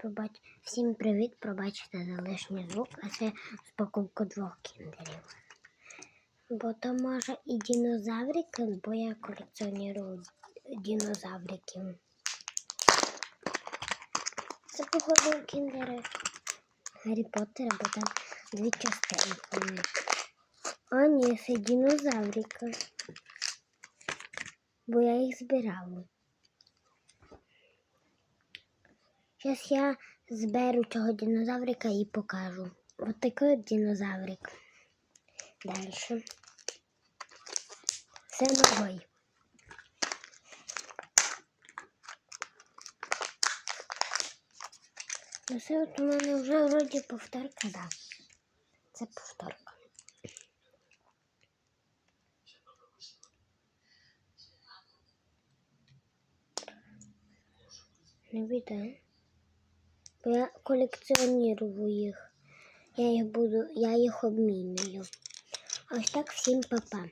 Пробач... Всім привіт, пробачте за лишній звук, а це спаковка двох кіндерів. Бо то може і динозаврики, бо я колекціоную динозавриків. Це походу кіндери Гаррі Поттера, бо там дві частинки. А ні, це динозаврика. Бо я їх збирала. Зараз я зберу цього динозаврика і покажу. Ось такий от динозаврик. Далі. Це новий. Ну це от у мене вже вроді повторка, да. Це повторка. Не видно. Я колекціонірую їх. Я їх буду, я їх обмінюю. Ось так всім папа.